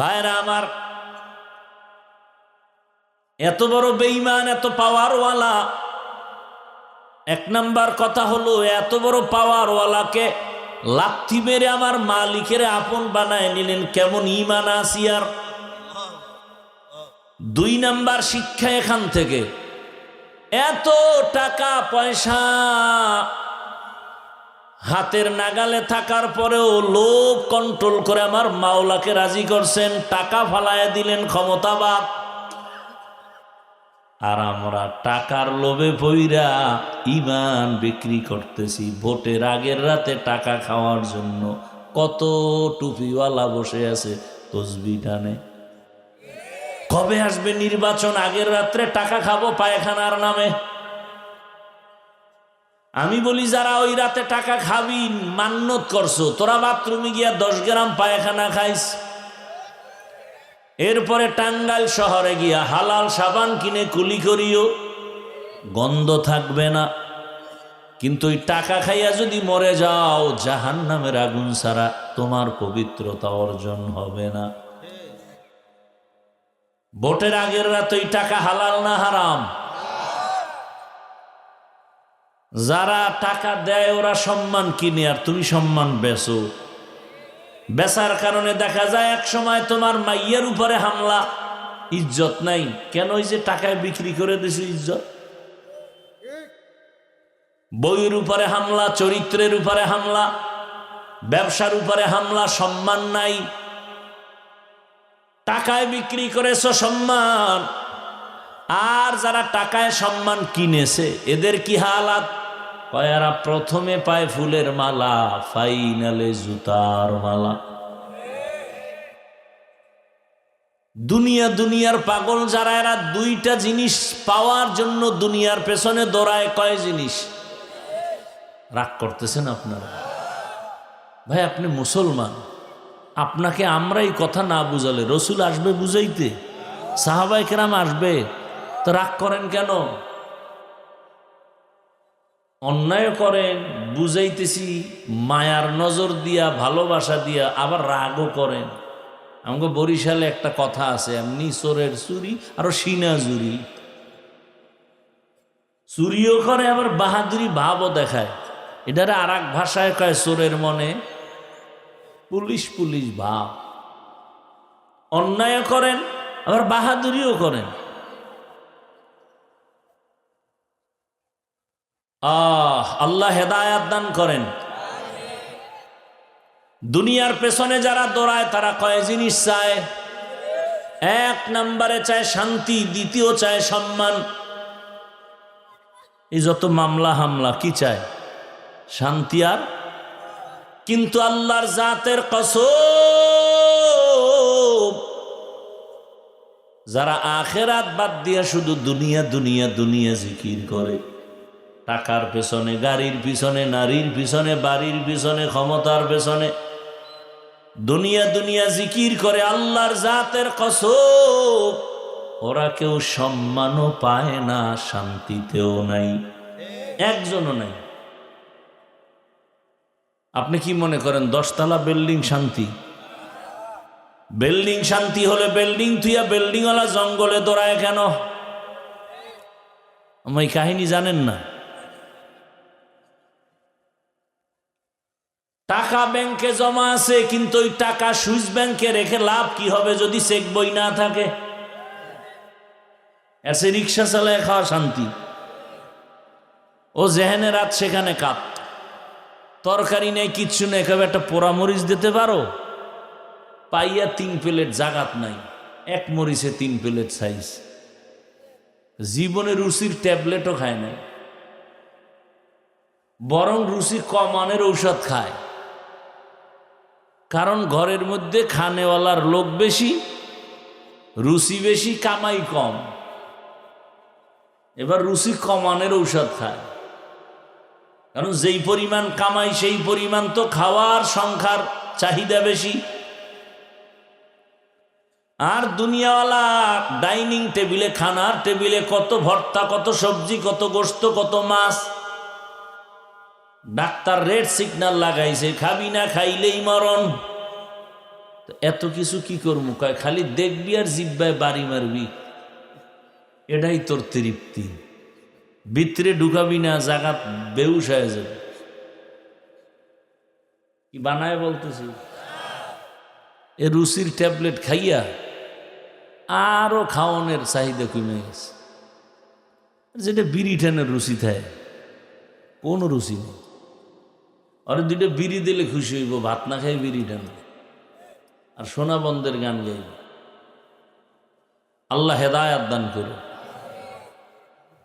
ভাইরা আমার, এত বড় বেইমান এত পাওয়ারওয়ালা এক নাম্বার কথা হলো, এত বড় পাওয়ারওয়ালাকে লাথি মেরে আমার মালিকের আপন বানায় নিলেন, কেমন ইমান আসিয়ার দুই নাম্বার শিক্ষা এখান থেকে। এত টাকা পয়সা হাতের নাগালে থাকার পরেও লোভ কন্ট্রোল করে আমার মাওলাকে রাজি করছেন, টাকা ফালায় দিলেন ক্ষমতাবাদ। আর আমরা টাকার লোভে পইরা ইমান বিক্রি করতেছি, ভোটের আগের রাতে টাকা খাওয়ার জন্য। কত টুপিওয়ালা বসে আছে, তসবি টানে। কবে আসবে নির্বাচন আগের রাত্রে টাকা খাব পায়খানার নামে? আমি বলি, যারা ওই রাতে টাকা খাবি মান্যত করছ। তোরা বাথরুমে গিয়া দশ গ্রাম পায়খানা খাইস। এরপরে টাঙ্গাইল শহরে গিয়া হালাল সাবান কিনে কুলি করিও। গন্ধ থাকবে না। কিন্তু ওই টাকা খাইয়া যদি মরে যাও জাহান নামের আগুন ছাড়া তোমার পবিত্রতা অর্জন হবে না। ভোটের আগের রাত ওই টাকা হালাল না হারাম? যারা টাকা দেয়, ওরা সম্মান কিনে, আর তুমি সম্মান বেচো। বেচার কারণে দেখা যায়, এক সময় তোমার মাইয়ের উপরে হামলা। ইজ্জত নাই। কেন ওই যে টাকায় বিক্রি করে দিছে ইজ্জত? বইয়ের উপরে হামলা, চরিত্রের উপরে হামলা, ব্যবসার উপরে হামলা, সম্মান নাই। টাকায় বিক্রি করেছ সম্মান। আর যারা টাকায় সম্মান কিনেছে, এদের কি হালাত? কয়ারা প্রথমে পায় ফুলের মালা, ফাইনালে জুতার মালা। দুনিয়া দুনিয়ার পাগল যারা, এরা দুইটা জিনিস পাওয়ার জন্য দুনিয়ার পেছনে দৌড়ায়, কয় জিনিস? রাগ করতেছেন আপনারা? ভাই, আপনি মুসলমান। আপনাকে আমরা এই কথা না বুঝালে, রসুল আসবে বুঝাইতে? সাহাবাই কেরাম আসবে? তো রাগ করেন কেন? অন্যায় করেন, বুঝাইতেছি, মায়ার নজর দিয়া, ভালোবাসা দিয়া আবার রাগও করেন। আমাকে বরিশালে একটা কথা আছে, এমনি চোরের চুরি আরও সিনা জুরি। চুরিও করে, আবার বাহাদুরি ভাবও দেখায়। এটারে আর এক ভাষায় কয় চোরের মনে, পুলিশ পুলিশ ভাব। অন্যায় করেন, আবার বাহাদুরিও করেন। আহ, আল্লাহ হেদায়াত দান করেন। দুনিয়ার পেছনে যারা দৌড়ায়, তারা কয় জিনিস চায়? এক নম্বরে চায় শান্তি, দ্বিতীয় চায় সম্মান। এই যত মামলা হামলা, কি চায়? শান্তি আর? কিন্তু আল্লাহর জাতের কসম, যারা আখেরাত বাদ দিয়া শুধু দুনিয়া দুনিয়া দুনিয়া জিকির করে। টাকার পেছনে, গাড়ির পিছনে, নারীর পিছনে, বাড়ির পিছনে, ক্ষমতার পেছনে। দুনিয়া দুনিয়া জিকির করে আল্লাহর জাতের কসম ওরা কেউ সম্মানও পায় না, শান্তিতেও নাই। একজনও নাই। আপনি কি মনে করেন, দশতলা বিল্ডিং শান্তি? বিল্ডিং শান্তি হলে বিল্ডিং থুইয়া বিল্ডিংওয়ালা জঙ্গলে দৌড়ায় কেন? আমি কাহিনী জানেন না। টাকা ব্যাংকে জমা আছে, কিন্তু ওই টাকা সুইস ব্যাংকে রেখে লাভ কি হবে যদি চেক বই না থাকে? এসে রিক্সা চালায় খাওয়া শান্তি। ও যেখানে রাত সেখানে কাপ তরকারি নেই, কিচ্ছু নেই কেউ একটা পোড়ামরিচ দিতে পারো? পাইয়া তিন প্লেট জাগাত নাই, এক মরিচে তিন প্লেট সাইজ। জীবনে রুচির ট্যাবলেটও খায় নাই। বরং রুচি কমানের ঔষধ খায়। কারণ ঘরের মধ্যে খানেওয়ালার লোক বেশি, রুচি বেশি, কামাই কম। এবার রুচি কমানের ঔষধ খায়। কারণ যেই পরিমাণ কামাই, সেই পরিমাণ তো খাওয়ার সংখ্যার চাহিদা বেশি। আর দুনিয়াওয়ালা ডাইনিং টেবিলে, খানার টেবিলে কত ভর্তা, কত সবজি, কত গোস্ত কত মাছ ডাক্তার রেড সিগনাল লাগাইছে, খাবি না, খাইলেই মরণ। এত কিছু কি করব? খালি দেখবি আর জিব্বায় বাড়ি মারবি। এটাই তোর তৃপ্তি। ভিতরে ঢুকাবি না, জাগাত বেউস হয়ে যাবে। কি বানায় বলতেছি? এ রুচির ট্যাবলেট খাইয়া আরও খাওয়ানোর চাহিদা কমে গেছে। যেটা বিড়ি রুচি থাকে, কোনো রুচি নেই। আর দুইটা বিড়ি দিলে খুশি হইব, ভাত না খাই বিড়ি টানবে আর সোনা বন্ধের গান গাইব। আল্লাহ হেদায়াত দান করুন